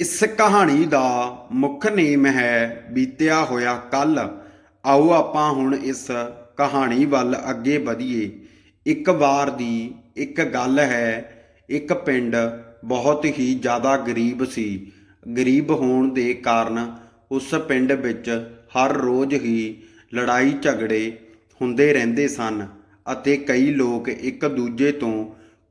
ਇਸ ਕਹਾਣੀ ਦਾ ਮੁੱਖ ਨੇਮ ਹੈ ਬੀਤਿਆ ਹੋਇਆ ਕੱਲ। ਆਓ ਆਪਾਂ ਹੁਣ ਇਸ ਕਹਾਣੀ ਵੱਲ ਅੱਗੇ ਵਧੀਏ। ਇੱਕ ਵਾਰ ਦੀ ਇੱਕ ਗੱਲ ਹੈ, ਇੱਕ ਪਿੰਡ ਬਹੁਤ ਹੀ ਜ਼ਿਆਦਾ ਗਰੀਬ ਸੀ। ਗਰੀਬ ਹੋਣ ਦੇ ਕਾਰਨ ਉਸ ਪਿੰਡ ਵਿੱਚ ਹਰ ਰੋਜ਼ ਹੀ ਲੜਾਈ ਝਗੜੇ ਹੁੰਦੇ ਰਹਿੰਦੇ ਸਨ ਅਤੇ ਕਈ ਲੋਕ ਇੱਕ ਦੂਜੇ ਤੋਂ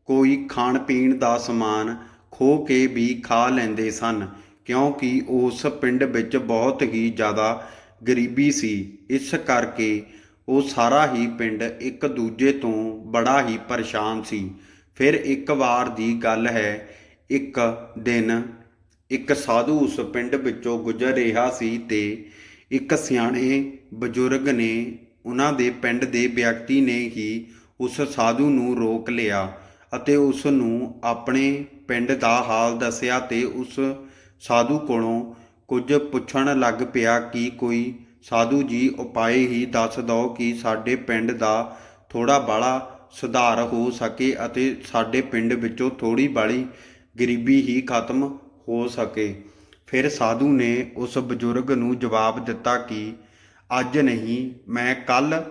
ਕੋਈ ਖਾਣ ਪੀਣ ਦਾ ਸਮਾਨ ਖੋ ਕੇ ਵੀ ਖਾ ਲੈਂਦੇ ਸਨ, ਕਿਉਂਕਿ ਉਸ ਪਿੰਡ ਵਿੱਚ ਬਹੁਤ ਹੀ ਜ਼ਿਆਦਾ ਗਰੀਬੀ ਸੀ। ਇਸ ਕਰਕੇ ਉਹ ਸਾਰਾ ਹੀ ਪਿੰਡ ਇੱਕ ਦੂਜੇ ਤੋਂ ਬੜਾ ਹੀ ਪਰੇਸ਼ਾਨ ਸੀ। ਫਿਰ ਇੱਕ ਵਾਰ ਦੀ ਗੱਲ ਹੈ, ਇੱਕ ਦਿਨ ਇੱਕ ਸਾਧੂ ਉਸ ਪਿੰਡ ਵਿੱਚੋਂ ਗੁਜ਼ਰ ਰਿਹਾ ਸੀ ਤੇ ਇੱਕ ਸਿਆਣੇ ਬਜ਼ੁਰਗ ਨੇ ਉਹਨਾਂ ਦੇ ਪਿੰਡ ਦੇ ਵਿਅਕਤੀ ਨੇ ਹੀ ਉਸ ਸਾਧੂ ਨੂੰ ਰੋਕ ਲਿਆ। ਅਤੇ ਉਸ ਨੂੰ ਆਪਣੇ ਪਿੰਡ ਦਾ ਹਾਲ ਦੱਸਿਆ ਤੇ ਉਸ ਸਾਧੂ ਕੋਲੋਂ ਕੁਝ ਪੁੱਛਣ ਲੱਗ ਪਿਆ ਕਿ ਕੋਈ ਸਾਧੂ ਜੀ ਉਪਾਏ ਹੀ ਦੱਸ ਦਿਓ ਕਿ ਸਾਡੇ ਪਿੰਡ ਦਾ ਥੋੜਾ ਬਾਲਾ ਸੁਧਾਰ ਹੋ ਸਕੇ ਅਤੇ ਸਾਡੇ ਪਿੰਡ ਵਿੱਚੋਂ ਥੋੜੀ ਬਾਲੀ ਗਰੀਬੀ ਹੀ ਖਤਮ ਹੋ ਸਕੇ। ਫਿਰ ਸਾਧੂ ਨੇ ਉਸ ਬਜ਼ੁਰਗ ਨੂੰ ਜਵਾਬ ਦਿੱਤਾ ਕਿ ਅੱਜ ਨਹੀਂ, ਮੈਂ ਕੱਲ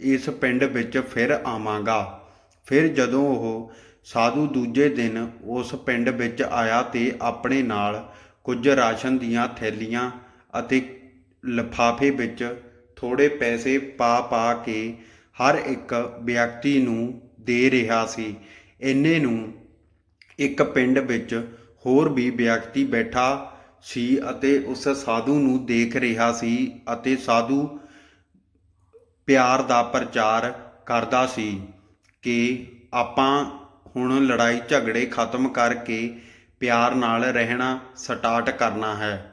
ਇਸ ਪਿੰਡ ਵਿੱਚ ਫਿਰ ਆਵਾਂਗਾ। ਫਿਰ ਜਦੋਂ ਉਹ ਸਾਧੂ ਦੂਜੇ ਦਿਨ ਉਸ ਪਿੰਡ ਵਿੱਚ ਆਇਆ ਤੇ ਆਪਣੇ ਨਾਲ ਕੁਝ ਰਾਸ਼ਨ ਦੀਆਂ ਥੈਲੀਆਂ ਅਤੇ ਲਿਫਾਫੇ ਵਿੱਚ ਥੋੜੇ ਪੈਸੇ ਪਾ ਪਾ ਕੇ ਹਰ ਇੱਕ ਵਿਅਕਤੀ ਨੂੰ ਦੇ ਰਿਹਾ ਸੀ। ਇੰਨੇ ਨੂੰ ਇੱਕ ਪਿੰਡ ਵਿੱਚ ਹੋਰ ਵੀ ਵਿਅਕਤੀ ਬੈਠਾ ਸੀ ਅਤੇ ਉਸ ਸਾਧੂ ਨੂੰ ਦੇਖ ਰਿਹਾ ਸੀ ਅਤੇ ਸਾਧੂ ਪਿਆਰ ਦਾ ਪ੍ਰਚਾਰ ਕਰਦਾ ਸੀ ਕਿ ਆਪਾਂ ਹੁਣ ਲੜਾਈ ਝਗੜੇ ਖਤਮ ਕਰਕੇ ਪਿਆਰ ਨਾਲ ਰਹਿਣਾ ਸਟਾਰਟ ਕਰਨਾ ਹੈ।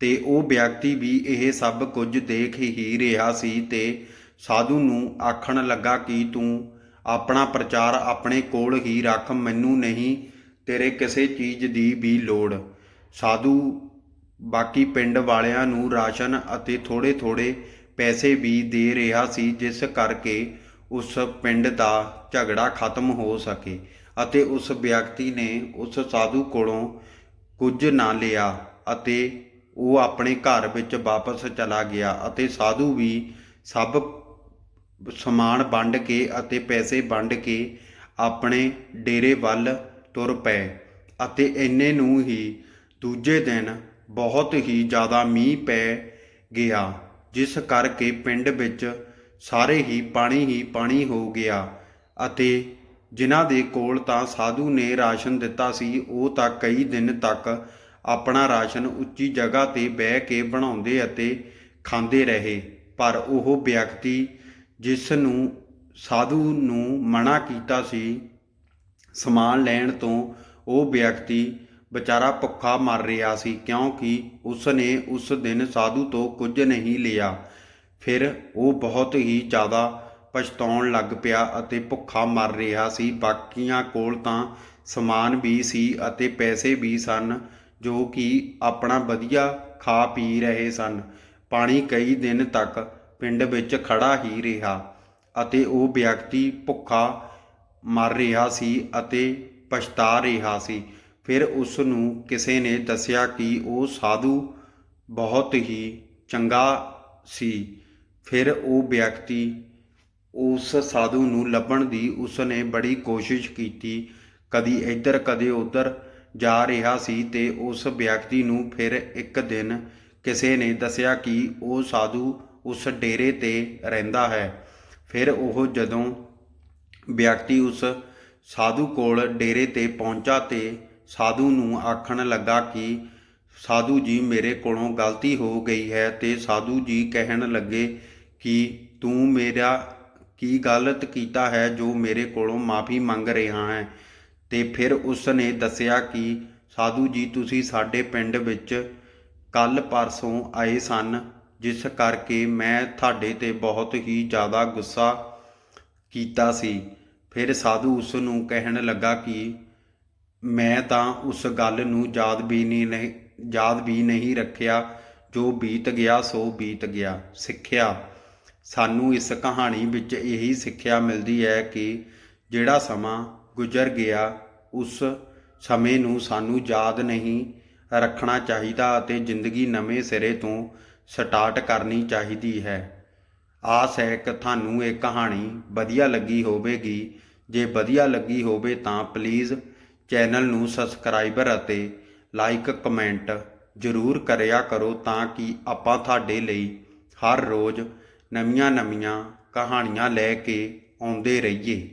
ਤੇ ਉਹ ਵਿਅਕਤੀ ਵੀ ਇਹ ਸਭ ਕੁਝ ਦੇਖ ਹੀ ਰਿਹਾ ਸੀ ਤੇ ਸਾਧੂ ਨੂੰ ਆਖਣ ਲੱਗਾ ਕਿ ਤੂੰ ਆਪਣਾ ਪ੍ਰਚਾਰ ਆਪਣੇ ਕੋਲ ਹੀ ਰੱਖ, ਮੈਨੂੰ ਨਹੀਂ, ਤੇਰੇ ਕਿਸੇ ਚੀਜ਼ ਦੀ ਵੀ ਲੋੜ। ਸਾਧੂ ਬਾਕੀ ਪਿੰਡ ਵਾਲਿਆਂ ਨੂੰ ਰਾਸ਼ਨ ਅਤੇ ਥੋੜੇ-ਥੋੜੇ ਪੈਸੇ ਵੀ ਦੇ ਰਿਹਾ ਸੀ, ਜਿਸ ਕਰਕੇ ਉਸ ਪਿੰਡ ਦਾ ਝਗੜਾ ਖਤਮ ਹੋ ਸਕੇ ਅਤੇ ਉਸ ਵਿਅਕਤੀ ਨੇ ਉਸ ਸਾਧੂ ਕੋਲੋਂ ਕੁਝ ਨਾ ਲਿਆ ਅਤੇ ਉਹ ਆਪਣੇ ਘਰ ਵਿੱਚ ਵਾਪਸ ਚਲਾ ਗਿਆ ਅਤੇ ਸਾਧੂ ਵੀ ਸਭ ਸਮਾਨ ਵੰਡ ਕੇ ਅਤੇ ਪੈਸੇ ਵੰਡ ਕੇ ਆਪਣੇ ਡੇਰੇ ਵੱਲ ਤੁਰ ਪਏ ਅਤੇ ਇੰਨੇ ਨੂੰ ਹੀ ਦੂਜੇ ਦਿਨ ਬਹੁਤ ਹੀ ਜ਼ਿਆਦਾ ਮੀਂਹ ਪੈ ਗਿਆ, ਜਿਸ ਕਰਕੇ ਪਿੰਡ ਵਿੱਚ ਸਾਰੇ ਹੀ ਪਾਣੀ ਹੀ ਪਾਣੀ ਹੋ ਗਿਆ ਅਤੇ ਜਿਨ੍ਹਾਂ ਦੇ ਕੋਲ ਤਾਂ ਸਾਧੂ ਨੇ ਰਾਸ਼ਨ ਦਿੱਤਾ ਸੀ, ਉਹ ਤਾਂ ਕਈ ਦਿਨ ਤੱਕ ਆਪਣਾ ਰਾਸ਼ਨ ਉੱਚੀ ਜਗ੍ਹਾ ਤੇ ਬਹਿ ਕੇ ਬਣਾਉਂਦੇ ਅਤੇ ਖਾਂਦੇ ਰਹੇ। ਪਰ ਉਹ ਵਿਅਕਤੀ ਜਿਸ ਨੂੰ ਸਾਧੂ ਨੂੰ ਮਨਾ ਕੀਤਾ ਸੀ, ਸਮਾਨ ਲੈਣ ਤੋਂ ਉਹ ਵਿਅਕਤੀ ਵਿਚਾਰਾ ਭੁੱਖਾ ਮਰ ਰਿਹਾ ਸੀ ਕਿਉਂਕਿ ਉਸ ਨੇ ਉਸ ਦਿਨ ਸਾਧੂ ਤੋਂ ਕੁਝ ਨਹੀਂ ਲਿਆ। ਫਿਰ ਉਹ ਬਹੁਤ ਹੀ ਜ਼ਿਆਦਾ ਪਛਤਾਉਣ ਲੱਗ ਪਿਆ ਅਤੇ ਭੁੱਖਾ ਮਰ ਰਿਹਾ ਸੀ। ਬਾਕੀਆਂ ਕੋਲ ਤਾਂ ਸਮਾਨ ਵੀ ਸੀ ਅਤੇ ਪੈਸੇ ਵੀ ਸਨ, ਜੋ ਕਿ ਆਪਣਾ ਵਧੀਆ ਖਾ ਪੀ ਰਹੇ ਸਨ। ਪਾਣੀ ਕਈ ਦਿਨ ਤੱਕ ਪਿੰਡ ਵਿੱਚ ਖੜਾ ਹੀ ਰਿਹਾ ਅਤੇ ਉਹ ਵਿਅਕਤੀ ਭੁੱਖਾ ਮਰ ਰਿਹਾ ਸੀ ਅਤੇ ਪਛਤਾ ਰਿਹਾ ਸੀ। ਫਿਰ ਉਸ ਨੂੰ ਕਿਸੇ ਨੇ ਦੱਸਿਆ ਕਿ ਉਹ ਸਾਧੂ ਬਹੁਤ ਹੀ ਚੰਗਾ ਸੀ। ਫਿਰ ਉਹ ਵਿਅਕਤੀ ਉਸ ਸਾਧੂ ਨੂੰ ਲੱਭਣ ਦੀ ਉਸਨੇ ਬੜੀ ਕੋਸ਼ਿਸ਼ ਕੀਤੀ। ਕਦੀ ਇੱਧਰ, ਕਦੇ ਉੱਧਰ ਜਾ ਰਿਹਾ ਸੀ ਤੇ ਉਸ ਵਿਅਕਤੀ ਨੂੰ ਫਿਰ ਇੱਕ ਦਿਨ ਕਿਸੇ ਨੇ ਦੱਸਿਆ ਕਿ ਉਹ ਸਾਧੂ ਉਸ ਡੇਰੇ ਤੇ ਰਹਿੰਦਾ ਹੈ। ਫਿਰ ਉਹ ਜਦੋਂ ਵਿਅਕਤੀ ਉਸ ਸਾਧੂ ਕੋਲ ਡੇਰੇ ਤੇ ਪਹੁੰਚਾ ਤੇ ਸਾਧੂ ਨੂੰ ਆਖਣ ਲੱਗਾ ਕਿ ਸਾਧੂ ਜੀ ਮੇਰੇ ਕੋਲੋਂ ਗਲਤੀ ਹੋ ਗਈ ਹੈ ਤੇ ਸਾਧੂ ਜੀ ਕਹਿਣ ਲੱਗੇ ਕਿ ਤੂੰ ਮੇਰਾ ਕੀ ਗਲਤ ਕੀਤਾ ਹੈ ਜੋ ਮੇਰੇ ਕੋਲੋਂ ਮਾਫੀ ਮੰਗ ਰਿਹਾ ਹੈ? ਤੇ ਫਿਰ ਉਸ ਨੇ ਦੱਸਿਆ ਕਿ, ਸਾਧੂ ਜੀ, ਤੁਸੀਂ ਸਾਡੇ ਪਿੰਡ ਵਿੱਚ ਕੱਲ ਪਰਸੋਂ ਆਏ ਸਨ, ਜਿਸ ਕਰਕੇ ਮੈਂ ਤੁਹਾਡੇ ਤੇ ਬਹੁਤ ਹੀ ਜ਼ਿਆਦਾ ਗੁੱਸਾ ਕੀਤਾ ਸੀ। ਫਿਰ ਸਾਧੂ ਉਸ ਨੂੰ ਕਹਿਣ ਲੱਗਾ ਕਿ, ਮੈਂ ਤਾਂ ਉਸ ਗੱਲ ਨੂੰ ਯਾਦ ਵੀ ਨਹੀਂ ਨਹੀਂ, ਯਾਦ ਵੀ ਨਹੀਂ ਰੱਖਿਆ। ਜੋ ਬੀਤ ਗਿਆ, ਸੋ ਬੀਤ ਗਿਆ। ਸਿੱਖਿਆ ਸਾਨੂੰ ਇਸ ਕਹਾਣੀ ਵਿੱਚ ਇਹੀ ਸਿੱਖਿਆ ਮਿਲਦੀ ਹੈ ਕਿ ਜਿਹੜਾ ਸਮਾਂ ਗੁਜ਼ਰ ਗਿਆ, ਉਸ ਸਮੇਂ ਨੂੰ ਸਾਨੂੰ ਯਾਦ ਨਹੀਂ ਰੱਖਣਾ ਚਾਹੀਦਾ ਅਤੇ ਜ਼ਿੰਦਗੀ ਨਵੇਂ ਸਿਰੇ ਤੋਂ ਸਟਾਰਟ ਕਰਨੀ ਚਾਹੀਦੀ ਹੈ। ਆਸ ਹੈ ਕਿ ਤੁਹਾਨੂੰ ਇਹ ਕਹਾਣੀ ਵਧੀਆ ਲੱਗੀ ਹੋਵੇਗੀ। ਜੇ ਵਧੀਆ ਲੱਗੀ ਹੋਵੇ ਤਾਂ ਪਲੀਜ਼ ਚੈਨਲ ਨੂੰ ਸਬਸਕ੍ਰਾਈਬਰ ਅਤੇ ਲਾਈਕ ਕਮੈਂਟ ਜ਼ਰੂਰ ਕਰਿਆ ਕਰੋ ਤਾਂ ਕਿ ਆਪਾਂ ਤੁਹਾਡੇ ਲਈ ਹਰ ਰੋਜ਼ ਨਵੀਆਂ-ਨਵੀਆਂ ਕਹਾਣੀਆਂ ਲੈ ਕੇ ਆਉਂਦੇ ਰਹੀਏ।